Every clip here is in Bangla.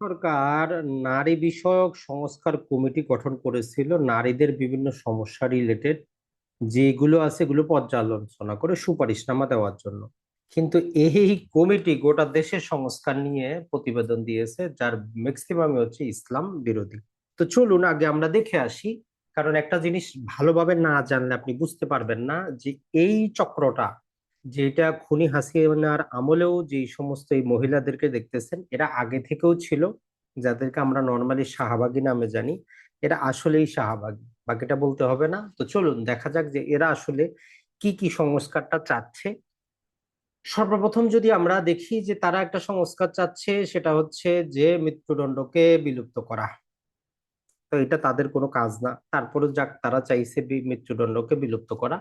সরকার নারী বিষয়ক সংস্কার কমিটি গঠন করেছিল। নারীদের বিভিন্ন সমস্যা রিলেটেড যেগুলো আছে এগুলো পর্যালোচনা করে সুপারিশনামা দেওয়ার জন্য। কিন্তু এই কমিটি গোটা দেশের সংস্কার নিয়ে প্রতিবেদন দিয়েছে, যার ম্যাক্সিমামই হচ্ছে ইসলাম বিরোধী। তো চলুন আগে আমরা দেখে আসি, কারণ একটা জিনিস ভালোভাবে না জানলে আপনি বুঝতে পারবেন না যে এই চক্রটা যেটা খুনি হাসিনার আমলেও যে সমস্ত এই মহিলাদেরকে দেখতেছেন, এরা আগে থেকেও ছিল, যাদেরকে আমরা নর্মালি শাহবাগী নামে জানি। এরা আসলেই শাহবাগী, বাকিটা বলতে হবে না। তো চলুন, দেখা যাক যে এরা আসলে কি কি সংস্কারটা চাচ্ছে। সর্বপ্রথম যদি আমরা দেখি যে তারা একটা সংস্কার চাচ্ছে, সেটা হচ্ছে যে মৃত্যুদণ্ডকে বিলুপ্ত করা। তো এটা তাদের কোনো কাজ না। তারপরে যাক, তারা চাইছে মৃত্যুদণ্ডকে বিলুপ্ত করা।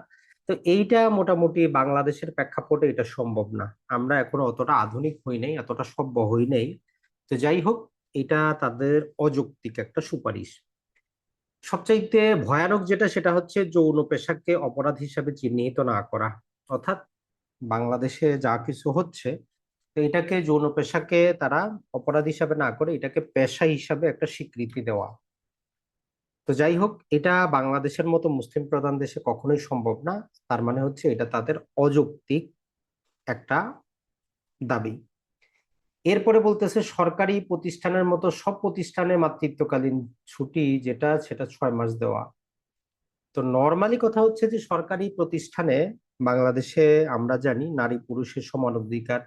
তো এইটা মোটামুটি বাংলাদেশের প্রেক্ষাপটে এটা সম্ভব না। আমরা এখনও অতটা আধুনিক হই নাই, এতটা সভ্য হই নাই। তো যাই হোক, এটা তাদের অযৌক্তিক একটা সুপারিশ। সবচাইতে ভয়ানক যেটা, সেটা হচ্ছে যৌন পেশাকে অপরাধ হিসাবে চিহ্নিত না করা। অর্থাৎ বাংলাদেশে যা কিছু হচ্ছে এটাকে যৌন পেশাকে তারা অপরাধ হিসাবে না করে, এটাকে পেশা হিসাবে একটা স্বীকৃতি দেওয়া। তো যাই হোক, এটা বাংলাদেশের মতো মুসলিম প্রধান দেশে কখনোই সম্ভব না। তার মানে হচ্ছে এটা তাদের অযৌক্তিক একটা দাবি। এরপরে বলতেছে, সরকারি প্রতিষ্ঠানের মতো সব প্রতিষ্ঠানে মাতৃত্বকালীন ছুটি যেটা, সেটা ছয় মাস দেওয়া। তো নর্মালি কথা হচ্ছে যে, সরকারি প্রতিষ্ঠানে বাংলাদেশে আমরা জানি নারী পুরুষের সমান অধিকার।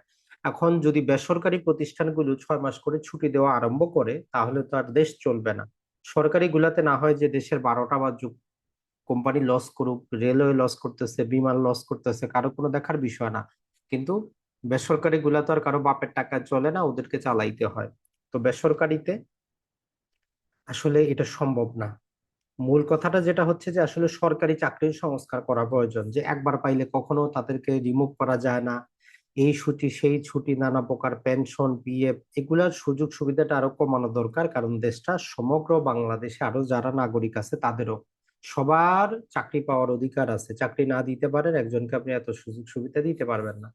এখন যদি বেসরকারি প্রতিষ্ঠানগুলো ছয় মাস করে ছুটি দেওয়া আরম্ভ করে, তাহলে তো আর দেশ চলবে না। সরকারি গুলাতে না হয় যে দেশের বারোটা বাজুক, কোম্পানি লস করুক রেলওয়ে লস করতেছে, বিমান লস করতেছে, কারও কোনো দেখার বিষয় না। কিন্তু বেসরকারি গুলা তো আর কারও বাপের টাকা চলে না, ওদেরকে চালাইতে হয়। তো বেসরকারিতে আসলে এটা সম্ভব না। মূল কথাটা যেটা হচ্ছে যে আসলে সরকারি চাকরির সংস্কার করা প্রয়োজন, যে একবার পাইলে কখনো তাদেরকে রিমুভ করা যায় না। এই ছুটি, সেই ছুটি, নানা প্রকার পেনশন পিএফ এগুলার সুযোগ সুবিধাটা আরও কমানো দরকার। কারণ দেশটা সমগ্র বাংলাদেশে আরও যারা নাগরিক আছে, তাদেরও সবার চাকরি পাওয়ার অধিকার আছে। চাকরি না দিতে পারেন একজনকে আপনি এত সুযোগ সুবিধা দিতে পারবেন না।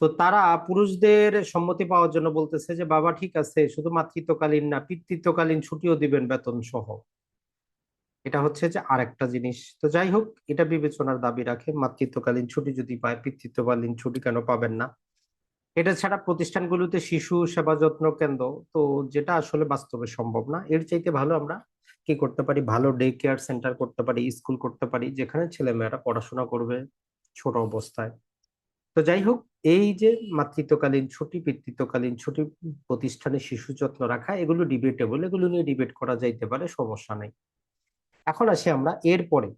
তো তারা পুরুষদের সম্মতি পাওয়ার জন্য বলতেছে যে, বাবা, ঠিক আছে, শুধু মাতৃত্বকালীন না, পিতৃত্বকালীন ছুটিও দিবেন বেতন সহ এটা হচ্ছে যে আরেকটা জিনিস। তো যাই হোক, এটা বিবেচনার দাবি রাখে, মাতৃত্বকালীন ছুটি যদি পায়, পিতৃত্বকালীন ছুটি কেন পাবেন না? এটা ছাড়া প্রতিষ্ঠানগুলোতে শিশু সেবা যত্ন কেন্দ্র, তো যেটা আসলে বাস্তবে সম্ভব না। এর চাইতে ভালো আমরা কি করতে পারি? ভালো ডে কেয়ার সেন্টার করতে পারি স্কুল করতে পারি, যেখানে ছেলেমেয়েরা পড়াশোনা করবে ছোট অবস্থায়। তো যাই হোক, এই যে মাতৃত্বকালীন ছুটি, পিতৃত্বকালীন ছুটি, প্রতিষ্ঠানে শিশু যত্ন রাখা, এগুলো ডিবেটেবল এগুলো নিয়ে ডিবেট করা যাইতে পারে, সমস্যা নেই। এখন আসি আমরা এরপরে।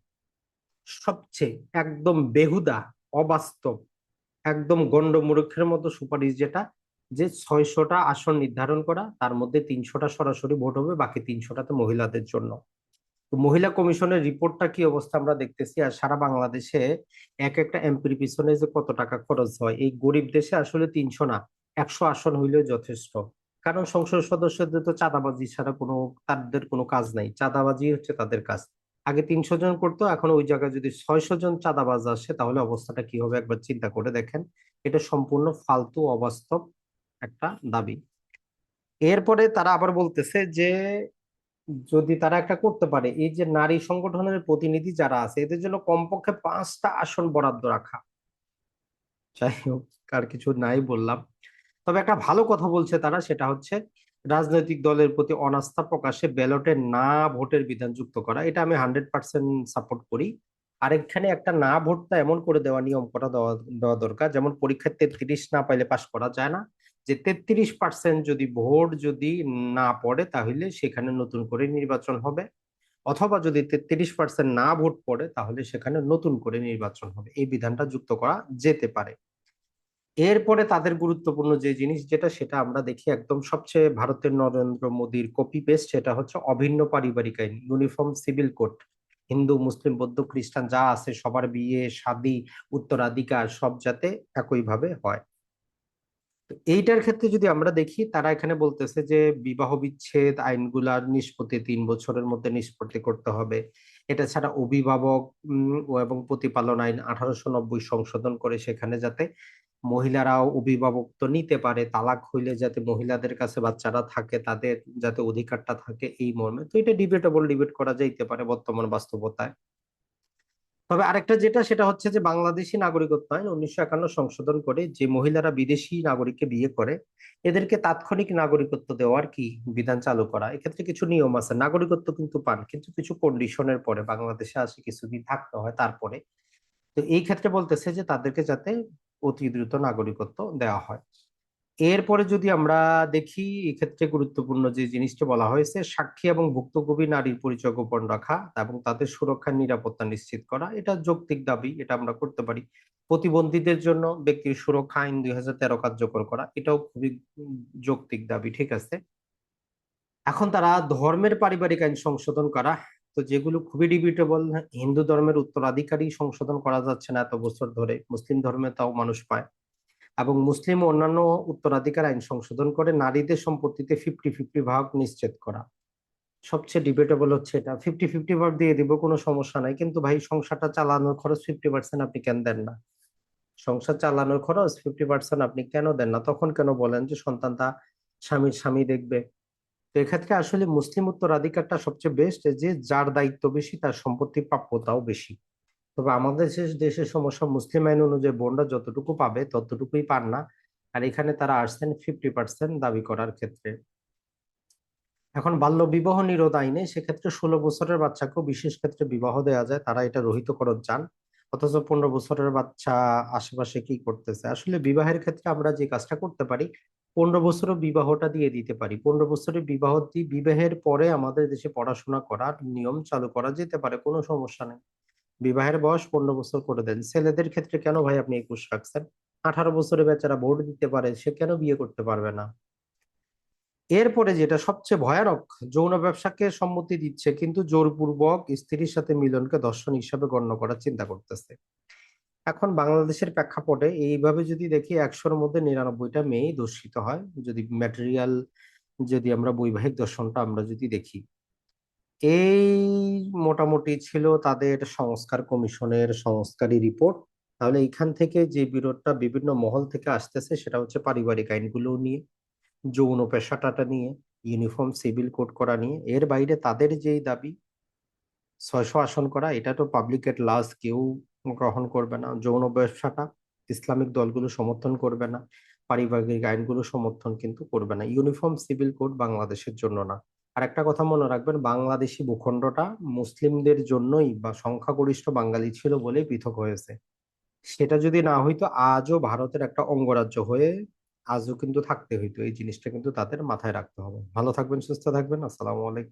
সবচেয়ে একদম বেহুদা, অবাস্তব, একদম গন্ডমূর্খের মতো সুপারিশ যেটা, যে ছয়শটা আসন নির্ধারণ করা, তার মধ্যে তিনশোটা সরাসরি ভোট হবে, বাকি তিনশোটাতে মহিলাদের জন্য। তো মহিলা কমিশনের রিপোর্টটা কি অবস্থা আমরা দেখতেছি, আর সারা বাংলাদেশে এক একটা এমপির পিছনে যে কত টাকা খরচ হয়, এই গরিব দেশে আসলে তিনশো না, একশো আসন হইলেও যথেষ্ট। কারণ সংসদ সদস্যদের তো চাঁদাবাজি ছাড়া কোনো, তাদের কোনো কাজ নাই। চাঁদাবাজি হচ্ছে তাদের কাজ। আগে তিনশো জন করতো, এখন ওই জায়গায় যদি ছয়শো জন চাঁদাবাজ আসে, তাহলে অবস্থাটা কি হবে একবার চিন্তা করে দেখেন। এটা সম্পূর্ণ ফালতু, অবাস্তব একটা দাবি। এরপরে তারা আবার বলতেছে যে, যদি তারা একটা করতে পারে, এই যে নারী সংগঠনের প্রতিনিধি যারা আছে, এদের জন্য কমপক্ষে পাঁচটা আসন বরাদ্দ রাখা। যাই হোক, আর কিছু নাই বললাম। তবে একটা ভালো কথা বলছে তারা, সেটা হচ্ছে রাজনৈতিক দলের প্রতি অনাস্থা প্রকাশে ব্যালটে না ভোটের বিধান যুক্ত করা, এটা আমি হান্ড্রেড পার্সেন্ট সাপোর্ট করি। আর এখানে একটা না ভোটটা এমন করে দেওয়া, নিয়ম করা দেওয়া দেওয়া দরকার। যেমন পরীক্ষায় তেত্রিশ না পাইলে পাশ করা যায় না। যে তেত্রিশ পার্সেন্ট যদি ভোট যদি না পড়ে, তাহলে সেখানে নতুন করে নির্বাচন হবে। অথবা যদি তেত্রিশ পার্সেন্ট না ভোট পড়ে, তাহলে সেখানে নতুন করে নির্বাচন হবে। এই বিধানটা যুক্ত করা যেতে পারে। এরপরে তাদের গুরুত্বপূর্ণ যে জিনিস যেটা, সেটা আমরা দেখি একদম সবচেয়ে ভারতের নরেন্দ্র মোদীর কপি পেস্ট সেটা হচ্ছে অভিন্ন পারিবারিক আইন ইউনিফর্ম সিভিল কোড হিন্দু, মুসলিম, বৌদ্ধ, খ্রিস্টান, যা আছে সবার বিয়ে, শাদী, উত্তরাধিকার সব যাতে একইভাবে হয়। তো এইটার ক্ষেত্রে যদি আমরা দেখি, তারা এখানে বলতেছে যে বিবাহ বিচ্ছেদ আইনগুলার নিষ্পত্তি তিন বছরের মধ্যে নিষ্পত্তি করতে হবে। এটা ছাড়া অভিভাবক এবং প্রতিপালন আইন আঠারোশো নব্বই সংশোধন করে সেখানে যাতে মহিলারাও অভিভাবকত্ব নিতে পারে, তালাক হইলে যাতে মহিলাদের কাছে বাচ্চারা থাকে, তাদের যাতে অধিকারটা থাকে এই মর্মে। তো এটা ডিবেটেবল ডিবেট করা যাইতে পারে বর্তমান বাস্তবতায়। তবে আরেকটা যেটা, সেটা হচ্ছে যে বাংলাদেশি নাগরিকত্ব আইন উনিশশো একান্ন সংশোধন করে যে মহিলারা বিদেশি নাগরিককে বিয়ে করে, এদেরকে তাৎক্ষণিক নাগরিকত্ব দেওয়ার কি বিধান চালু করা? এক্ষেত্রে কিছু নিয়ম আছে। নাগরিকত্ব কিন্তু পান, কিন্তু কিছু কন্ডিশনের পরে বাংলাদেশে আসে কিছুদিন থাকতে হয় তারপরে। তো এই ক্ষেত্রে বলতেছে যে তাদেরকে যাতে অতি দ্রুত নাগরিকত্ব দেওয়া হয়। এরপরে যদি আমরা দেখি, এক্ষেত্রে গুরুত্বপূর্ণ যে জিনিসটা বলা হয়েছে, সাক্ষী এবং ভুক্তভোগী নারীর পরিচয় গোপন রাখা, এবং তাদের সুরক্ষার নিরাপত্তা নিশ্চিত করা, এটা যৌক্তিক দাবি, এটা আমরা করতে পারি। প্রতিবন্ধীদের জন্য ব্যক্তির সুরক্ষা, আইন দুই হাজার তেরো কার্যকর করা, এটাও খুবই যৌক্তিক দাবি, ঠিক আছে? এখন তারা ধর্মের পারিবারিক আইন সংশোধন করা, তো যেগুলো খুবই ডিবিটেবল, হিন্দু ধর্মের উত্তরাধিকারী সংশোধন করা যাচ্ছে না এত বছর ধরে, মুসলিম ধর্মে তাও মানুষ পায়। এবং মুসলিম অন্যান্য উত্তরাধিকার আইন সংশোধন করে নারীদের সম্পত্তিতে ফিফটি ফিফটি ভাগ নিশ্চিত করা। সবচেয়ে ডিবেটেবল হচ্ছে এটা। ফিফটি ফিফটি ভাগ দিয়ে দিব, কোনো সমস্যা নাই। কিন্তু ভাই, সংসারটা চালানোর খরচ ফিফটি পার্সেন্ট আপনি কেন দেন না? সংসার চালানোর খরচ ফিফটি পার্সেন্ট আপনি কেন দেন না? তখন কেন বলেন যে সন্তানটা স্বামীর স্বামী দেখবে? তো এক্ষেত্রে আসলে মুসলিম উত্তরাধিকারটা সবচেয়ে বেস্ট যে যার দায়িত্ব বেশি, তার সম্পত্তি প্রাপ্যতাও বেশি। তবে আমাদের দেশের সমস্যা মুসলিম আইন অনুযায়ী বোনরা যতটুকু পাবে ততটুকুই পান না। আর এখানে তারা আসছেন ফিফটি পার্সেন্ট দাবি করার ক্ষেত্রে। এখন বাল্য বিবাহ নিরোধ আইনে সেক্ষেত্রে ষোলো বছরের বাচ্চাকেও বিশেষ ক্ষেত্রে বিবাহ দেওয়া যায়, তারা এটা রহিতকরণ চান। অথচ পনেরো বছরের বাচ্চা আশেপাশে কি করতেছে? আসলে বিবাহের ক্ষেত্রে আমরা যে কাজটা করতে পারি, পনেরো বছরও বিবাহটা দিয়ে দিতে পারি। পনেরো বছরের বিবাহ দিয়ে বিবাহের পরে আমাদের দেশে পড়াশোনা করার নিয়ম চালু করা যেতে পারে, কোনো সমস্যা নেই। বিবাহের বয়স পনেরো বছর করে দেন। ছেলেদের ক্ষেত্রে কেন ভাই আপনি একুশ রাখছেন? আঠারো বছরের বেচারা ভোট দিতে পারে, সে কেন বিয়ে করতে পারবে না? এরপরে যেটা সবচেয়ে ভয়ানক, যৌন ব্যবসাকে সম্মতি দিচ্ছে, কিন্তু জোরপূর্বক স্ত্রীর সাথে মিলনকে দর্শন হিসাবে গণ্য করার চিন্তা করতেছে। এখন বাংলাদেশের প্রেক্ষাপটে এইভাবে যদি দেখি, একশোর মধ্যে নিরানব্বইটা মেয়েই দর্শিত হয়। যদি ম্যাটেরিয়াল যদি আমরা বৈবাহিক দর্শনটা আমরা যদি দেখি এই মোটামুটি ছিল তাদের সংস্কার কমিশনের সংস্কারী রিপোর্ট। তাহলে এইখান থেকে যে বিরোধটা বিভিন্ন মহল থেকে আসতেছে সেটা হচ্ছে পারিবারিক আইনগুলো নিয়ে, যৌন পেশাটা নিয়ে, ইউনিফর্ম, সিভিল কোড করা নিয়ে। এর বাইরে তাদের যেই দাবি, ছয়শো আসন করা, এটা তো পাবলিক এট লাস্ট কেউ গ্রহণ করবে না। যৌন ব্যবসাটা ইসলামিক দলগুলো সমর্থন করবে না, পারিবারিক আইনগুলো সমর্থন কিন্তু করবে না। ইউনিফর্ম, সিভিল কোড বাংলাদেশের জন্য না। আর একটা কথা মনে রাখবেন, বাংলাদেশি ভূখণ্ডটা মুসলিমদের জন্যই বা সংখ্যাগরিষ্ঠ বাঙালি ছিল বলেই পৃথক হয়েছে। সেটা যদি না হইতো, আজও ভারতের একটা অঙ্গরাজ্য হয়ে আজও কিন্তু থাকতে হইতো। এই জিনিসটা কিন্তু তাদের মাথায় রাখতে হবে। ভালো থাকবেন, সুস্থ থাকবেন। আসসালামু আলাইকুম।